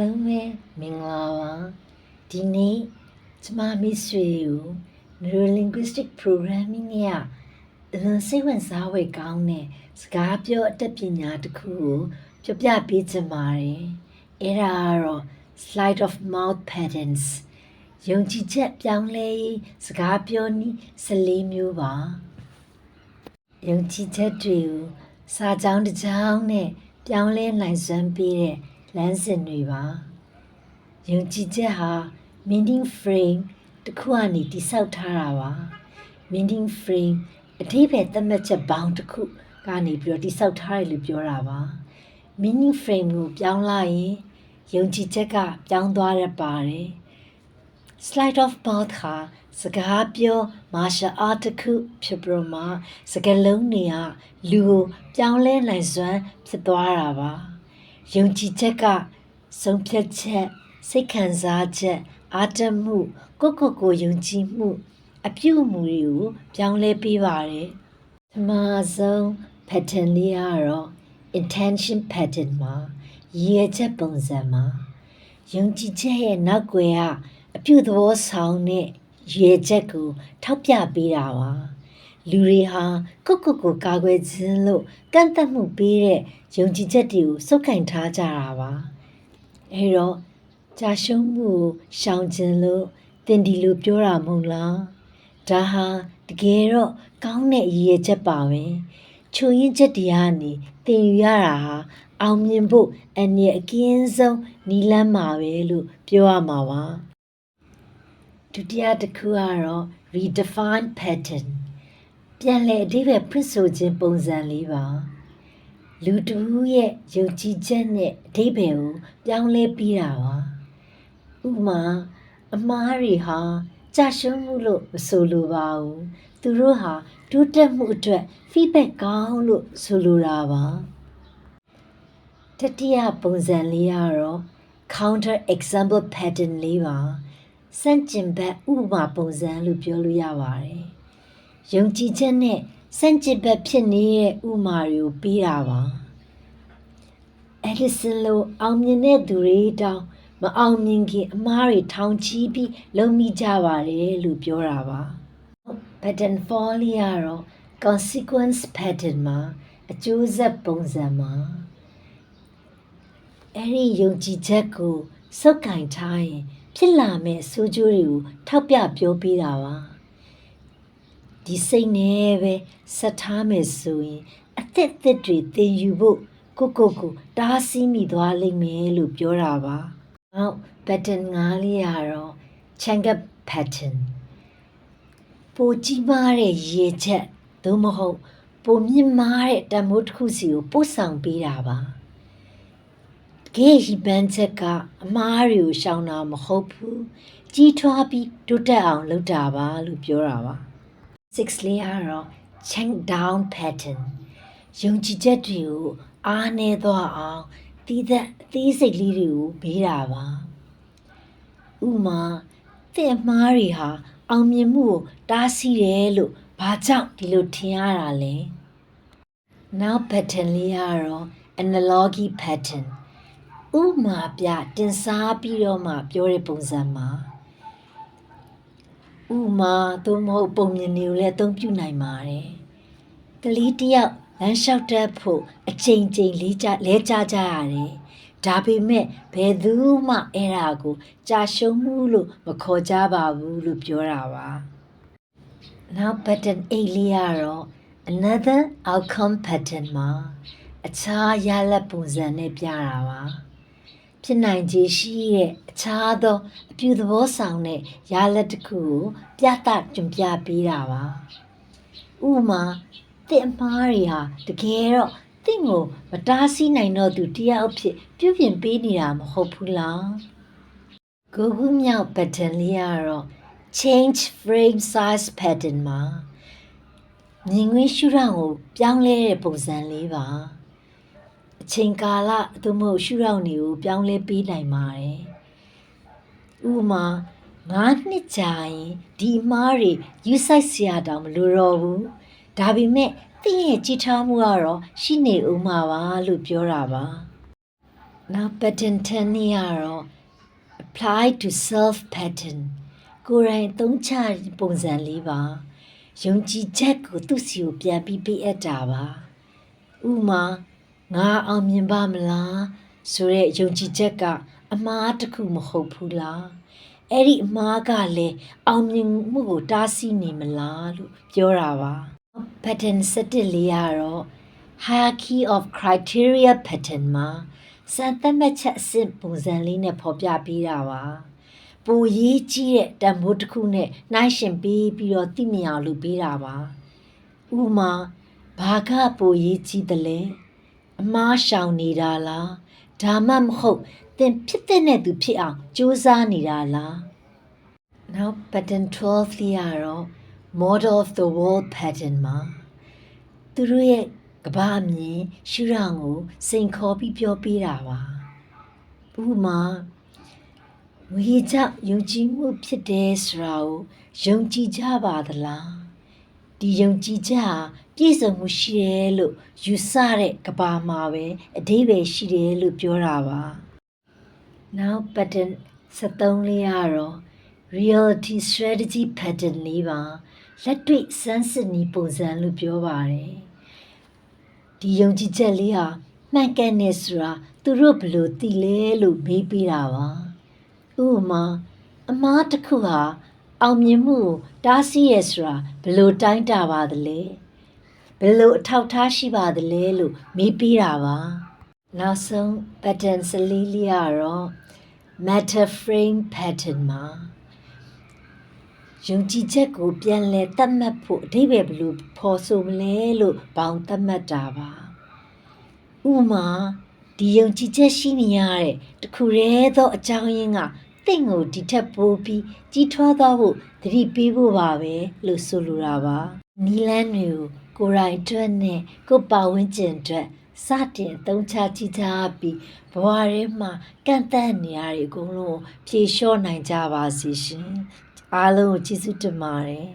လုံးပဲမင်္ဂလာပါဒီနေ့ကျမမိတ်ဆွေကို neurolinguistic programming နဲ့အလွန်စိတ်ဝင်စားဝယ်ကောင်းတဲ့စကားပြောအတတ်ပညာတစ်ခုကိုပြပြပေးချင်ပါတယ်အဲ့ဒါကတော့ slide of mouth patterns ယုံကြည်ချက်ပြောင်းလဲရေးစကားပြောနည်း14မျိုးပါယုံကြည်ချက်တွေကိုစာကြောင်းတစ်ကြောင်းနဲ့ပြောင်းလဲနိုင်စွမ်းပေးတဲ့ လမ်းစဉ်တွေပါယုံကြည်ချက်ဟာ meaning frame တစ်ခုကနေတိဆောက်ထားတာပါ meaning frame အဓိပ္ပာယ်သတ်မှတ်ချက်ဘောင်တစ်ခုကနေပြီးတော့တိဆောက်ထားတယ်လို့ပြောတာပါ meaning frame ကိုပြောင်းလိုက်ရင်ယုံကြည်ချက်ကပြောင်းသွားရပါတယ် slide of mouth ဟာစကားပြော martial art တစ်ခုဖြစ်ပြီးတော့မှစကားလုံးတွေကလူကိုပြောင်းလဲနိုင်စွမ်းဖြစ်သွားတာပါ ယုံကြည်ချက်ကဆုံးဖြတ်ချက်စိတ်ခံစားချက်အာတတ်မှုကိုယ့်ကိုယ်ကိုယုံကြည်မှု အပြုအမူတွေကိုပြောင်းလဲပေးပါတယ်ပထမဆုံး pattern လေးကတော့ intention pattern မှာရည်ရွယ်ချက်ပုံစံမှာယုံကြည်ချက်ရဲ့နောက်ွယ်ကအပြုသဘောဆောင်တဲ့ရည်ရွယ်ချက်ကိုထောက်ပြပေးတာပါ လူတွေဟာကိုယ့်ကိုယ်ကိုကာကွယ်ခြင်းလို့ကန့်သတ်မှုပေးတဲ့ယုံကြည်ချက်တွေကိုစုပ်ကင်ထားကြတာပါအဲတော့ကြာရှုံးမှုကိုရှောင်ခြင်းလို့တင်ဒီလိုပြောတာမဟုတ်လားဒါဟာတကယ်တော့ကောင်းတဲ့ရည်ရွယ်ချက်ပါပဲချိုရင်ချက်တရားကနေတင်ယူရတာဟာအောင်မြင်ဖို့အနည်းအကင်းဆုံးနီလန်းမှာပဲလို့ပြောရမှာပါဒုတိယတစ်ခုကတော့ redefine pattern ပြန်လည်အဓိပ္ပာယ်ဖွင့်ဆိုခြင်းပုံစံလေးပါလူတူရဲ့ယုံကြည်ချက်နဲ့အဓိပ္ပာယ်ကိုပြောင်းလဲပြီးတာပါဥပမာအမားတွေဟာကြာရှုံးမှုလို့မဆိုလိုပါဘူးသူတို့ဟာတိုးတက်မှုအတွက် feedback ကောင်းလို့ဆိုလိုတာပါတတိယပုံစံလေးကတော့ counter example pattern လေးပါစန့်ကျင်ဘက်ဥပမာပုံစံလို့ပြောလို့ရပါတယ် ယုံကြည်ချက်နဲ့စန့်ကျင်ဘက်ဖြစ်နေတဲ့ဥပမာတွေကိုပေးတာပါအဲလီဆန်လိုအောင်မြင်တဲ့သူတွေတောင်မအောင်မြင်ခင်အမားတွေထောင်ချီးပြီးလုံမိကြပါတယ်လို့ပြောတာပါ pattern 4လေးကတော့ consequence pattern မှာအကျိုးဆက်ပုံစံမှာအဲ့ဒီယုံကြည်ချက်ကိုစုပ်ကင်ထားရင် ဖြစ်လာမယ့်ဆိုးကျိုးတွေကိုထောက်ပြပြောပြတာပါ ဒီစိတ်နဲ့ပဲဆက်ထားမယ်ဆိုရင်အသက်အသက်တွေသင်ယူဖို့ကိုကိုကိုတားဆီးမိသွားလိမ့်မယ်လို့ပြောတာပါ။နောက် pattern 9လေးရတော့ Chang'e pattern ပိုကြီးမားတဲ့ရေချက်သို့မဟုတ်ပိုမြင့်မားတဲ့တံမိုးတစ်ခုစီကိုပို့ဆောင်ပေးတာပါ။တကယ်ဟိပန်းချက်ကအမားတွေကိုရှောင်တာမဟုတ်ဘူး။ကြီးထွားပြီးတိုးတက်အောင်လုပ်တာပါလို့ပြောတာပါ။ 6လေးကတော့ change down pattern ယုံကြည်ချက်တွေကိုအားနည်းသွားအောင်တီးသက်အသေးစိတ်လေးတွေကိုမေးတာပါဥပမာတဲ့မားတွေဟာအောင်မြင်မှုကိုတားဆီးတယ်လို့ဘာကြောင့်ဒီလိုထင်ရတာလဲနောက် pattern လေးကတော့ analogy pattern ဥပမာပြတင်စားပြီးတော့မှပြောတဲ့ပုံစံမှာ ဥမာသို့မဟုတ်ပုံမြင်တွေကိုလည်းအသုံးပြုနိုင်ပါတယ်။ကလေးတယောက်လမ်းလျှောက်တတ်ဖို့အချိန်ချင်းလေးကြလဲကြကြရတယ်။ဒါပေမဲ့ဘယ်သူမှအဲ့ဒါကိုကြာရှုံးမှုလို့မခေါ်ကြပါဘူးလို့ပြောတာပါ။ Now pattern 8လေးကတော့ another outcome pattern မှာအခြားရလဒ်ပုံစံနဲ့ပြတာပါ။ ဖြစ်နိုင်ခြေရှိတဲ့အခြားသောအပြုသဘောဆောင်တဲ့ရလဒ်တစ်ခုကိုပြသကြံပြပေးတာပါဥပမာတင့်အမားတွေဟာတကယ်တော့တင့်ကိုမတားဆီးနိုင်တော့သူတရားအဖြစ်ပြုပြင်ပေးနေတာမဟုတ်ဘူးလားကိုကူမြောက် pattern လေးကတော့ change frame size pattern မှာမြင်ကွင်းရှုထောင့်ကိုပြောင်းလဲတဲ့ပုံစံလေးပါအ ချိန်ကာလသို့မဟုတ်ရှုထောင့်တွေကိုပြောင်းလဲပေးနိုင်ပါတယ်။ဥပမာငါးနှစ်ကြာရင်ဒီအမားတွေယူဆိုင်စရာတောင်မလိုတော့ဘူး။ဒါပေမဲ့တင့်ရဲ့ကြည်ထားမှုကတော့ရှိနေဦးမှာပါလို့ပြောတာပါ။နောက် pattern 10နေရတော့ apply to self pattern ကိုယ်တိုင်သုံးချပုံစံလေးပါယုံကြည်ချက်ကိုသူ့စီကိုပြန်ပြီးပေးအပ်တာပါဥပမာ ငါအောင်မြင်ပါမလားဆိုတဲ့ယုံကြည်ချက်ကအမှားတစ်ခုမဟုတ်ဘူးလားအဲ့ဒီအမှားကလည်းအောင်မြင်မှုကိုတားဆီးနေမလားလို့ပြောတာပါ pattern 7လေးရတော့ hierarchy of criteria pattern မှာစံသတ်မှတ်ချက်အဆင့်ပုံစံလေးနဲ့ဖော်ပြပေးတာပါပိုရေးကြီးတဲ့တန်ဖိုးတစ်ခုနဲ့နှိုင်းယှဉ်ပေးပြီးတော့သိမြင်အောင်လုပ်ပေးတာပါဥပမာဘာကပိုရေးကြီးတယ်လဲ အမားရှောင်နေတာလားဒါမှမဟုတ်သင်ဖြစ်တဲ့သူဖြစ်အောင်ကြိုးစားနေတာလားနောက် pattern 12လေးရတော့ model of the world pattern မှာသူတို့ရဲ့ကဘာအမြင်ရှုထောင့်ကိုစိန်ခေါ်ပြီးပြောပေးတာပါဥပမာဝေကြောင့်ယုံကြည်မှုဖြစ်တယ်ဆိုတာကိုယုံကြည်ကြပါသလား ဒီယုံကြည်ချက်ဟာပြည့်စုံမှုရှိတယ်လို့ယူဆတဲ့ကဘာမှာပဲအဓိပ္ပာယ်ရှိတယ်လို့ပြောတာပါနောက် pattern 73လေးရတော့ reality strategy pattern လေးပါလက်တွေ့စမ်းစစ်နည်းပုံစံလို့ပြောပါတယ်ဒီယုံကြည်ချက်လေးဟာမှန်ကန်နေဆိုတာသူတို့ဘယ်လိုသိလဲလို့မေးပေးတာပါဥပမာအမားတစ်ခုဟာ အောင်မြင်မှုကိုတားဆီးရဆိုတာဘယ်လိုတိုင်းတာပါသလဲဘယ်လိုအထောက်ထားရှိပါသလဲလို့မေးပေးတာပါနောက်ဆုံး pattern စလေးလေးကတော့ matter frame pattern မှာယုံကြည်ချက်ကိုပြန်လဲသတ်မှတ်ဖို့အဓိပ္ပာယ်ဘယ်လိုဖော်ဆိုမလဲလို့ပေါင်းသတ်မှတ်တာပါဥပမာဒီယုံကြည်ချက်ရှိနေရတဲ့တခုတည်းသောအကြောင်းရင်းက တင့်ကိုဒီထက်ပိုပြီးကြီးထွားသွားဖို့သတိပေးဖို့ပါပဲလို့ဆိုလိုတာပါနီလန်းတွေကိုကိုယ်တိုင်အတွက်နဲ့ကိုယ်ပါဝင်ကျင်အတွက်စတင်အသုံးချကြည့်ကြပြီးဘဝထဲမှာကန့်သတ်နေရတဲ့အကုန်လုံးကိုဖြေလျှော့နိုင်ကြပါစေရှင်အားလုံးကိုကျေးဇူးတင်ပါတယ်